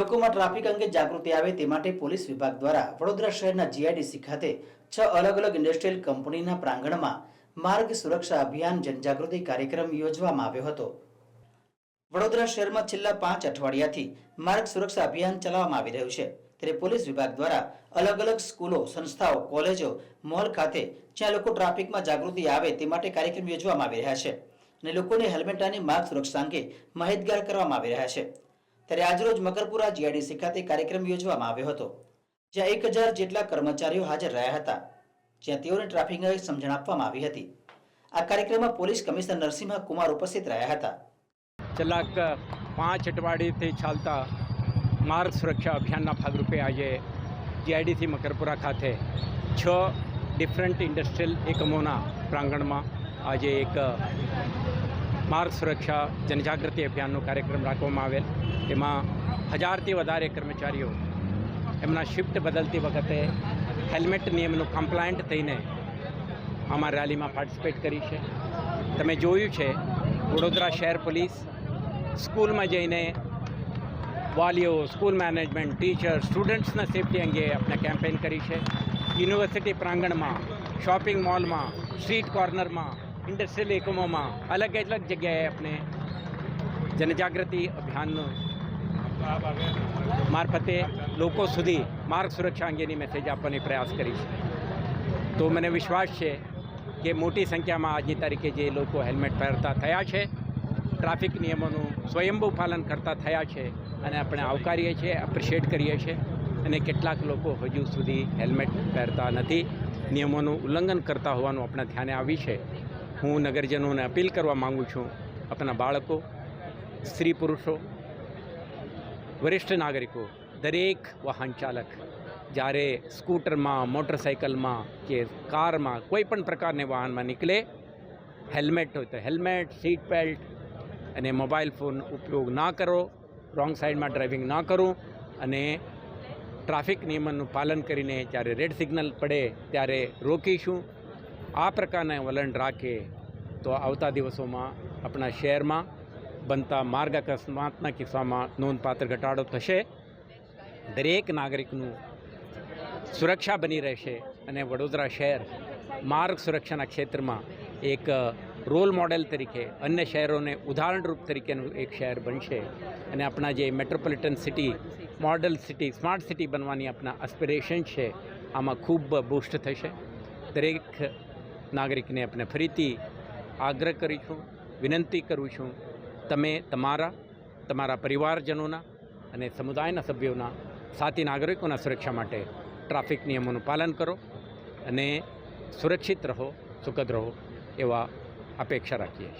લોકોમાં ટ્રાફિક અંગે જાગૃતિ આવે તે માટે પોલીસ વિભાગ દ્વારા વડોદરા શહેરના જીઆઈડીસી ખાતે છ અલગ અલગ ઇન્ડસ્ટ્રીયલ કંપનીના પ્રાંગણમાં માર્ગ સુરક્ષા અભિયાન જનજાગૃતિ કાર્યક્રમ યોજવામાં આવ્યો હતો. વડોદરા શહેરમાં છેલ્લા પાંચ અઠવાડિયાથી માર્ગ સુરક્ષા અભિયાન ચલાવવામાં આવી રહ્યું છે. ત્યારે પોલીસ વિભાગ દ્વારા અલગ અલગ સ્કૂલો, સંસ્થાઓ, કોલેજો, મોલ ખાતે જ્યાં લોકો ટ્રાફિકમાં જાગૃતિ આવે તે માટે કાર્યક્રમ યોજવામાં આવી રહ્યા છે અને લોકોને હેલ્મેટ અને માર્ગ સુરક્ષા અંગે માહિતગાર કરવામાં આવી રહ્યા છે. ત્યારે આજરોજ મકરપુરા જીઆઈડીસી ખાતે કાર્યક્રમ યોજવામાં આવ્યો હતો, જ્યાં એક હજાર જેટલા કર્મચારીઓ હાજર રહ્યા હતા, જ્યાં તેઓને ટ્રાફિક અંગે સમજણ આપવામાં આવી હતી. આ કાર્યક્રમમાં પોલીસ કમિશનર નરસિંહ કુમાર ઉપસ્થિત રહ્યા હતા. છેલ્લા પાંચ અઠવાડિયેથી ચાલતા માર્ગ સુરક્ષા અભિયાનના ભાગરૂપે આજે જીઆઈડીસી મકરપુરા ખાતે છ ડિફરન્ટ ઇન્ડસ્ટ્રીયલ એકમોના પ્રાંગણમાં આજે એક માર્ગ સુરક્ષા જનજાગૃતિ અભિયાનનો કાર્યક્રમ રાખવામાં આવેલ. તેમાં હજારથી વધારે કર્મચારીઓ એમના શિફ્ટ બદલતી વખતે હેલ્મેટ નિયમનું કમ્પ્લાયન્ટ થઈને અમારી રેલીમાં પાર્ટિસિપેટ કરી છે. તમે જોયું છે, વડોદરા શહેર પોલીસ સ્કૂલમાં જઈને વાલીઓ, સ્કૂલ મેનેજમેન્ટ ટીચર સ્ટુડન્ટ્સના સેફટી અંગે આપણે કેમ્પેન કરી છે. યુનિવર્સિટી પ્રાંગણમાં શોપિંગ મોલમાં સ્ટ્રીટ કોર્નરમાં ઇન્ડસ્ટ્રીયલ એકમોમાં અલગ અલગ જગ્યાએ આપણે જનજાગૃતિ અભિયાનનું મારફતે લોકો સુધી માર્ગ સુરક્ષા અંગેની મેસેજ આપવાની પ્રયાસ કરી છે તો મને વિશ્વાસ છે કે મોટી સંખ્યામાં આજની તારીખે જે લોકો હેલ્મેટ પહેરતા થયા છે, ટ્રાફિક નિયમોનું સ્વયંભૂ પાલન કરતા થયા છે અને આપણે આવકારીએ છીએ એપ્રિશિએટ કરીએ છીએ અને કેટલાક લોકો હજુ સુધી હેલ્મેટ પહેરતા નથી. નિયમોનું ઉલ્લંઘન કરતા હોવાનું આપણા ધ્યાને આવી છે. હું નગરજનોને અપીલ કરવા માગું છું, આપણા બાળકો, સ્ત્રી પુરુષો વરિષ્ઠ નાગરિકો, દરેક વાહન ચાલક, જ્યારે સ્કૂટરમાં, મોટરસાઇકલમાં કે કારમાં કોઈ પણ પ્રકારને વાહનમાં નીકળે, હેલ્મેટ હોય તો હેલ્મેટ, સીટ બેલ્ટ અને મોબાઈલ ફોન ઉપયોગ ના કરો, રોંગ સાઈડમાં ડ્રાઇવિંગ ના કરો અને ટ્રાફિક નિયમોનું પાલન કરીને જ્યારે રેડ સિગ્નલ પડે ત્યારે રોકીશું. આ પ્રકારના વલણ રાખે તો આવતા દિવસોમાં આપણા શહેરમાં બનતા માર્ગ અકસ્માતના કિસ્સામાં નોંધપાત્ર ઘટાડો થશે દરેક નાગરિકનું સુરક્ષા બની રહેશે અને વડોદરા શહેર માર્ગ સુરક્ષાના ક્ષેત્રમાં એક રોલ મોડેલ તરીકે અન્ય શહેરોને ઉદાહરણરૂપ તરીકેનું એક શહેર બનશે અને આપણા જે metropolitan city model city smart city બનવાની આપણા એસ્પિરેશન છે આમાં ખૂબ બૂસ્ટ થશે દરેક નાગરિકને આપણે ફરીથી આગ્રહ કરીશું વિનંતી કરું છું તમે તમારા તમારા પરિવારજનોના અને સમુદાયના સભ્યોના, સાથી નાગરિકોના સુરક્ષા માટે ટ્રાફિક નિયમોનું પાલન કરો અને સુરક્ષિત રહો, સુખદ રહો એવા અપેક્ષા રાખીએ છીએ.